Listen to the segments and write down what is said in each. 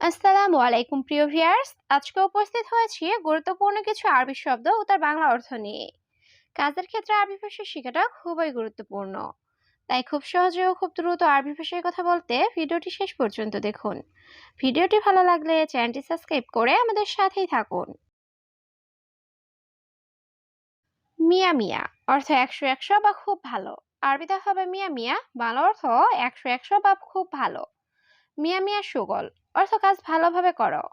আসসালামু আলাইকুম, প্রিয় ভিউয়ার্স। আজকে উপস্থিত হয়েছি গুরুত্বপূর্ণ কিছু আরবি শব্দ ও তার বাংলা অর্থ নিয়ে। কাজের ক্ষেত্রে আরবি ভাষা শেখাটা খুবই গুরুত্বপূর্ণ। তাই খুব সহজে ও খুব দ্রুত আরবি ভাষায় কথা বলতে ভিডিওটি শেষ পর্যন্ত দেখুন। ভিডিওটি ভালো লাগলে চ্যানেলটি সাবস্ক্রাইব করে আমাদের সাথেই থাকুন। মিয়া মিয়া, অর্থ একশো একশো বা খুব ভালো। আরবিতে হবে মিয়া মিয়া, বাংলা অর্থ একশো একশো বা খুব ভালো। মিয়া মিয়া সুগল অর্থ কাজ ভালোভাবে করো।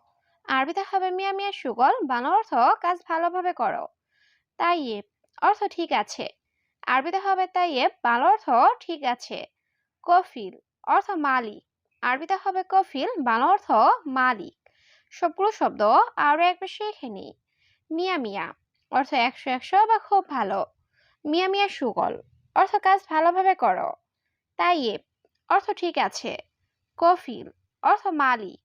আরবিতে হবে মিয়া মিয়া সুগল, বাংলা অর্থ কাজ ভালোভাবে করো। তাইয়েব, অর্থ ঠিক আছে। আরবিতে হবে তাইয়েব, বাংলা অর্থ ঠিক আছে। কফিল, অর্থ মালিক। আরবিতে হবে কফিল, বাংলা অর্থ মালিক। সবগুলো শব্দ আরও একবার শিখে নিই। মিয়া মিয়া অর্থ একশো একশো বা খুব ভালো। মিয়া মিয়া সুগল, অর্থ কাজ ভালোভাবে করো। তাইয়েব, অর্থ ঠিক আছে। কফিল অর্থ মালিক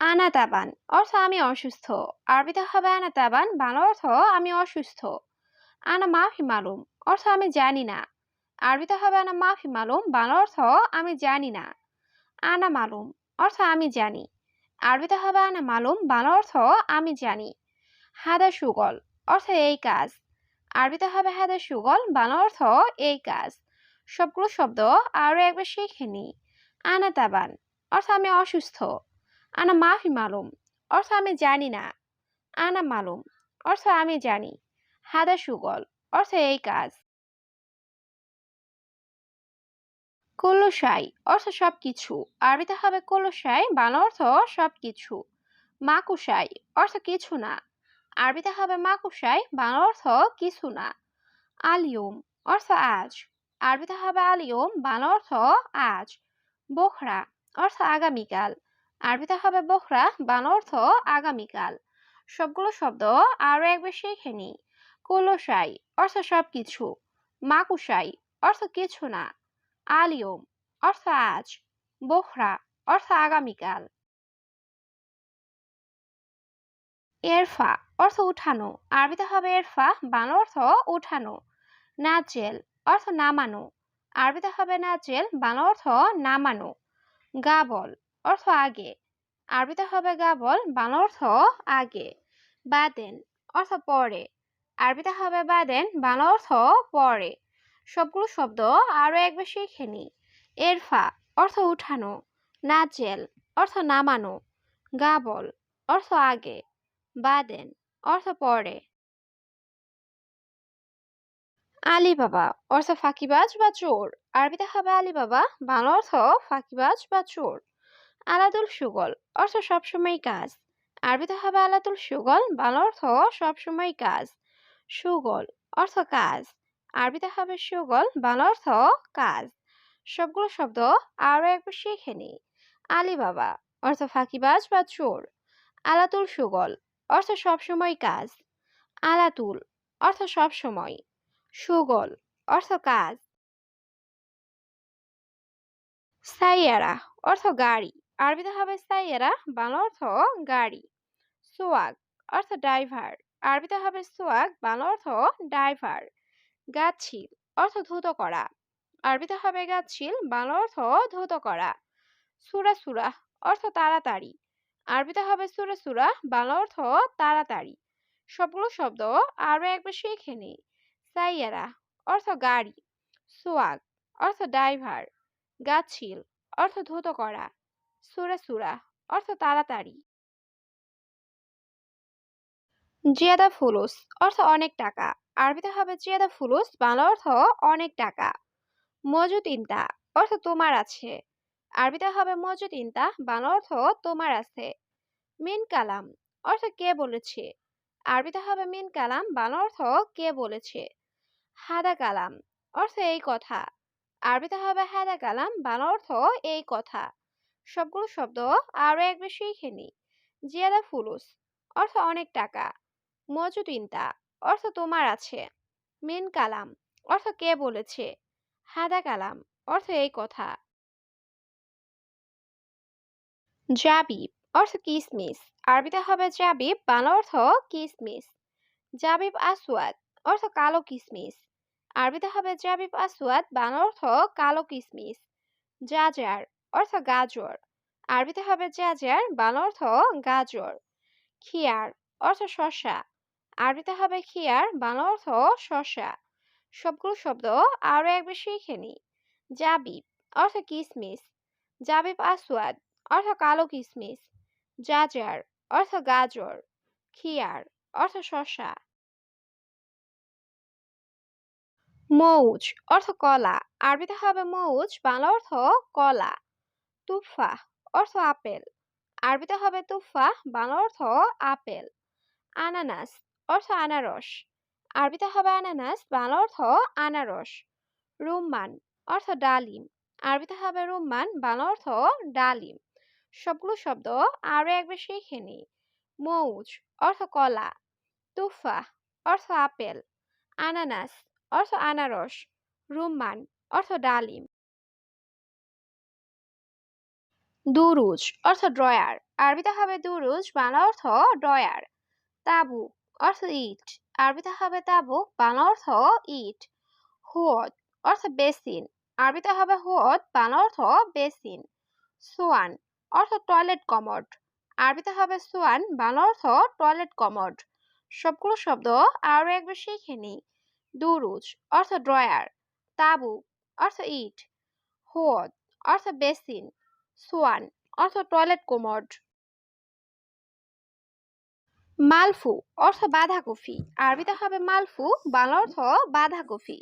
আনাতাবান অর্থ আমি অসুস্থ। আরবিতে হবে আনাতাবান, বাংলা অর্থ আমি অসুস্থ। আনা মাফি মালুম, অর্থ আমি জানি না। আরবিতে হবে আনা মাফি মালুম, বাংলা অর্থ আমি জানি না। আনা মালুম, অর্থ আমি জানি। আরবিতে হবে আনা মালুম, বাংলা অর্থ আমি জানি। হাদা সুগল, অর্থ এই কাজ। আরবিতে হবে হাদা সুগল, বাংলা অর্থ এই কাজ। সবগুলো শব্দ আরও একবার শিখে নিই। আনা তাবান, অর্থ আমি অসুস্থ। আনা মাফি মালুম, অর্থ আমি জানি না। আনা মালুম, অর্থ আমি জানি। হাদা সুগল, অর্থ এই কাজ। কলসাই, অর্থ সব কিছু আরবিতে হবে কলসাই, বাংলা অর্থ সব কিছু মাকুসাই, অর্থ কিছু না। আরবিতে হবে মাকুসাই, বাংলা অর্থ কিছু না। আলিয়ম, অর্থ আজ। আরবিতে হবে আলিয়ম বাংলা অর্থ আজ, বোখরা অর্থ আগামীকাল আরবিতে হবে বোখরা বাংলা অর্থ আগামীকাল সবগুলো শব্দ আরও একবার শিখে নিই। কলসাই অর্থ সব কিছু মাকুসাই অর্থ কিছু না। আলিয়ম অর্থ আজ, বোখরা অর্থ আগামীকাল এরফা অর্থ উঠানো। আরবিতে হবে এরফা বাংলা অর্থ উঠানো। নাচেল অর্থ নামানো। আরবিতে হবে নাচেল বাংলা অর্থ না নামানো গাবল অর্থ আগে। আরবিতে হবে গাবল বাংলা অর্থ আগে। বাদেন, অর্থ পরে। আরবিতে হবে বাদেন, বাংলা অর্থ পরে। সবগুলো শব্দ আরও একবার শিখে নিই এরফা, অর্থ উঠানো। নাচেল অর্থ নামানো। গাবল অর্থ আগে। বাদেন, অর্থ পরে। আলী বাবা অর্থ ফাঁকিবাজ বা চোর। আরবিতে হবে আলী বাবা বাংলা অর্থ ফাঁকিবাজ বা চোর। আলাদুল সুগল, অর্থ সবসময় কাজ। আরবিতে হবে আলাদুল সুগল, বাংলা অর্থ সবসময় কাজ। সুগল, অর্থ কাজ। আরবিতে হবে সুগল, বাংলা অর্থ কাজ। সবগুলো শব্দ আরও একবার শিখে নিই। আলী বাবা অর্থ ফাঁকিবাজ বা চোর। আলাতুল সুগল, অর্থ সবসময় কাজ। আলাতুল, অর্থ সবসময়। সুগল, অর্থ কাজ। সাইয়ারা, অর্থ গাড়ি। আরবিতে হবে সাইয়ারা, বাংলা অর্থ গাড়ি। সোয়াগ, অর্থ ড্রাইভার। আরবিতে হবে সোয়াগ, বাংলা অর্থ ড্রাইভার। গাছিল, অর্থ ধুত করা। আরবিতে হবে গাছিল, বাংলা অর্থ ধুত করা। সুরা সুরা, অর্থ তাড়াতাড়ি। আরবিতে হবে সুরা সুরা, বাংলা অর্থ তাড়াতাড়ি। সবগুলো শব্দ আরও একবার শিখে নিই। সাইয়ারা, অর্থ গাড়ি, সোয়াগ, অর্থ ড্রাইভার গাছিল অর্থ ধুত করা, সুরা অর্থ তাড়াতাড়ি। জিয়াদা ফুলুস, অর্থ অনেক টাকা। আরবিতে হবে জিয়াদা ফুলুস, বাংলা অর্থ অনেক টাকা। মজুদ ইনতা অর্থ তোমার আছে। আরবিতে হবে মজুদ ইনতা বাংলা অর্থ তোমার আছে। মিন কালাম, অর্থ কে বলেছে? আরবিতে হবে মিন কালাম, বাংলা অর্থ কে বলেছে? হাদা কালাম অর্থ এই কথা। আরবিতে হবে হাদা কালাম, বাংলা অর্থ এই কথা। সবগুলো শব্দ আরও একবার শিখে নিই। জিয়াদা ফুলুস, অর্থ অনেক টাকা। মজুদ ইনতা, অর্থ তোমার আছে। মিন কালাম, অর্থ কে বলেছে। হাদা কালাম, অর্থ এই কথা। জাবিব, অর্থ কিসমিস। আরবিতে হবে জাবিব, বাংলা অর্থ কিসমিস। জাবিব আসওয়াদ, অর্থ কালো কিসমিস। আরবিতে হবে জাবিব আসওয়াদ বাংলা অর্থ কালো কিসমিস, জাজার অর্থ গাজর, আরবিতে হবে জাজার বাংলা অর্থ গাজর, খিয়ার অর্থ শসা, আরবিতে হবে খিয়ার বাংলা অর্থ শসা, সবগুলো শব্দ আরও একবার শিখে নি জাবিব অর্থ কিসমিস জাবিব আসওয়াদ অর্থ কালো কিসমিস, জাজার অর্থ গাজর, খিয়ার অর্থ শসা। মৌজ অর্থ কলা। আরবিতে হবে মৌজ, বাংলা অর্থ কলা। তুফা অর্থ আপেল। আরবিতে হবে তুফা, বাংলা অর্থ আপেল। আনানাস অর্থ আনারস। আরবিতে হবে আনানাস, বাংলা অর্থ আনারস। রুম্মান অর্থ ডালিম। আরবিতে হবে রুম্মান, বাংলা অর্থ ডালিম। সবগুলো শব্দ আরও একবার শিখে নি মৌজ অর্থ কলা। তুফা অর্থ আপেল। আনানাস অর্থ আনারস, রুম্মান, অর্থ ডালিম। দুরুজ, অর্থ ড্রয়ার। আরবিতে হবে দুরুজ, বাংলা অর্থ ড্রয়ার। তাবু অর্থ ইট। আরবিতে হবে তাবু বাংলা অর্থ ইট। হুয়ত, অর্থ বেসিন। আরবিতে হবে হুয়ত, বাংলা অর্থ বেসিন। সোয়ান, অর্থ টয়লেট কমড। আরবিতে হবে সোয়ান, বাংলা অর্থ টয়লেট কমড। সবগুলো শব্দ আরও একবার শিখে নিই। দুরুজ, অর্থ ড্রয়ার, তাবু, অর্থ ইট হুয়ত অর্থ বেসিন, সোয়ান, অর্থ টয়লেট কোমোড। মালফু, অর্থ বাঁধাকপি, আরবিতে হবে মালফু, বাংলা অর্থ বাঁধাকপি।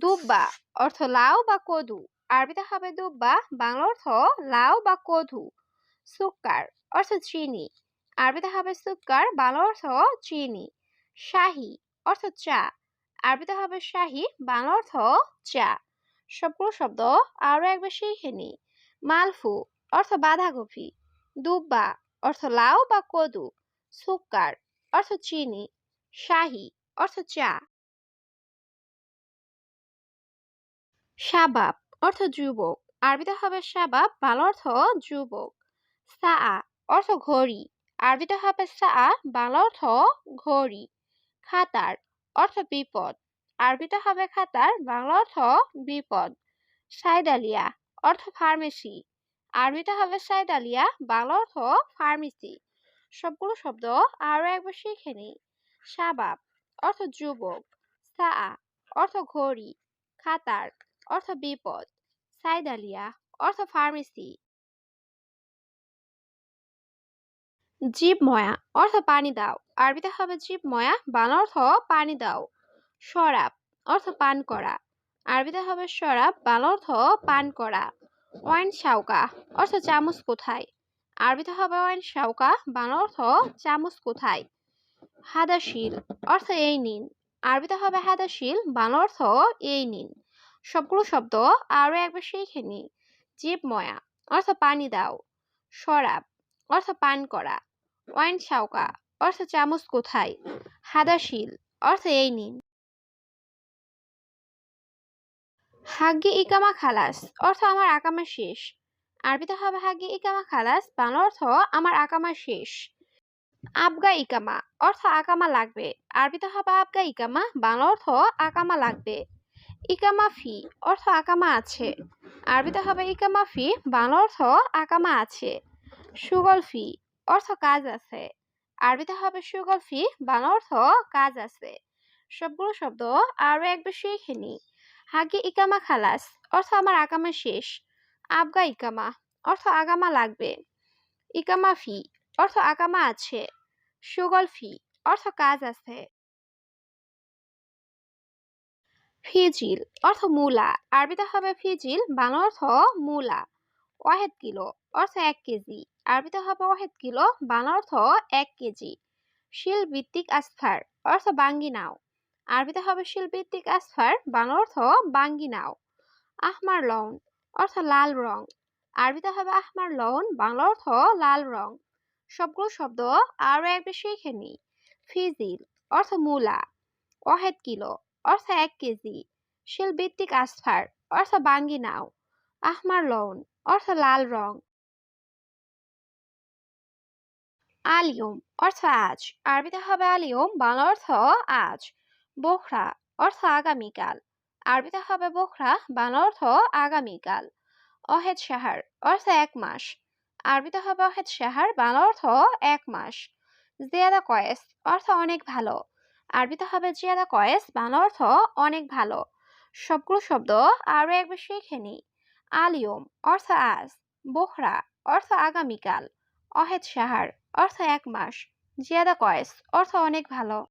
দুব্বা, অর্থ লাউ বা কদু, আরবিতে হবে দুব্বা, বাংলা অর্থ লাউ বা কদু। সুক্কার, অর্থ চিনি, আরবিতে হবে সুক্কার, বাংলা অর্থ চিনি। শাহি, অর্থ চা আরবিতে হবে শাহি, বাংলা অর্থ চা। সবগুলো শব্দ আরও একবার শিখে নি মালফু অর্থ বাঁধাকপি। দুব্বা অর্থ লাউ বা কদু। সুক্কার অর্থ চিনি। শাহি অর্থ চা। শাবাব অর্থ যুবক। আরবিতে হবে শাবাব, বাংলা অর্থ যুবক। সা অর্থ ঘড়ি। আরবিতে হবে সা বাংলা অর্থ ঘড়ি। খাতার অর্থ বিপদ। আরবিতে হবে খাতার, বাংলা অর্থ বিপদ। সাইদালিয়া অর্থ ফার্মেসি। আরবিতে হবে সাইদালিয়া বাংলা অর্থ ফার্মেসি। সবগুলো শব্দ আরও একবার শিখে নিই। শাবাব অর্থ যুবক। সা অর্থ ঘড়ি। খাতার, অর্থ বিপদ। সাইদালিয়া অর্থ ফার্মেসি। জীব ময়া অর্থ পানি দাও। আরবিতে হবে জীব ময়া বাংলা অর্থ পানি দাও। শরাব অর্থ পান করা। আরবিতে হবে শরাব, বাংলা অর্থ পান করা। ওয়াইন শাউকা অর্থ চামচ কোথায়? আরবিতে হবে ওয়াইন শাউকা বাংলা অর্থ চামচ কোথায়? হাদাশিল অর্থ এই নিন। আরবিতে হবে হাদাশিল, বাংলা অর্থ এই নিন। সবগুলো শব্দ আরও একবার শিখে নি জীব ময়া অর্থ পানি দাও। শরাব অর্থ পান করা। ওয়াইন শাউকা অর্থ চামচ কোথায়? হাদাশিল অর্থ এই নিন। হাগ্গি ইকামা খালাস, অর্থ আমার আকামা শেষ। আরবিতে হবে হাগ্গি ইকামা খালাস, বাংলা অর্থ আমার আকামা শেষ। আবগা ইকামা, অর্থ আকামা লাগবে। আরবিতে হবে আবগা ইকামা, বাংলা অর্থ আকামা লাগবে। ইকামা ফি, অর্থ আকামা আছে। আরবিতে হবে ইকামা ফি, বাংলা অর্থ আকামা আছে। সুগল ফি অর্থ কাজ আছে। আরবিতে হবে সুগল ফি, বাংলা অর্থ কাজ আছে। সবগুলো শব্দ আরও একবার শিখে নি। হাগি ইকামা খালাস, অর্থ আমার আকামা শেষ। আবগা ইকামা, অর্থ আগামা লাগবে। ইকামা ফি, অর্থ আকামা আছে। সুগল ফি, অর্থ কাজ আছে। ফিজিল, অর্থ মূলা, আরবিতে হবে ফিজিল, বাংলা অর্থ মূলা। ওয়াহেদ কিলো, অর্থ এক কেজি। আরবিতে হবে কিলো বাংলা অর্থ এক কেজি। শিল ভিত্তিক আসফার অর্থ বাঙ্গি নাও। আরবিতে হবে শিল ভিত্তিক আসফার বাংলা অর্থ বাঙ্গি নাও। আহমার লন অর্থ লাল রং। আরবিতে হবে আহমার লন বাংলা অর্থ লাল রং। সবগুলো শব্দ আরও এক বেশি শিখে ফিজিল অর্থ মূলা। ওয়াহেদ কিলো অর্থ এক কেজি। শিল ভিত্তিক আসফার অর্থ বাঙ্গি নাও। আহমার লন অর্থ লাল রং। আলিয়ম অর্থ আজ। আরবিতে হবে আলিয়ম, বাংলা অর্থ আজ। বোখরা অর্থ আগামীকাল। আরবিতে হবে বোখরা, বাংলা অর্থ আগামীকাল। অহেদ সাহার অর্থ এক মাস। আরবিতে হবে অহেদ সাহার বাংলা অর্থ এক মাস। জিয়াদা কয়েস অর্থ অনেক ভালো। আরবিতে হবে জিয়াদা কয়েস, বাংলা অর্থ অনেক ভালো। সবগুলো শব্দ আরও একবার শিখে নিই। আলিয়ম অর্থ আজ। বোখরা অর্থ আগামীকাল। অহেদ সাহার অর্থ এক মাস জিয়াদা কয়েস অর্থ অনেক ভালো।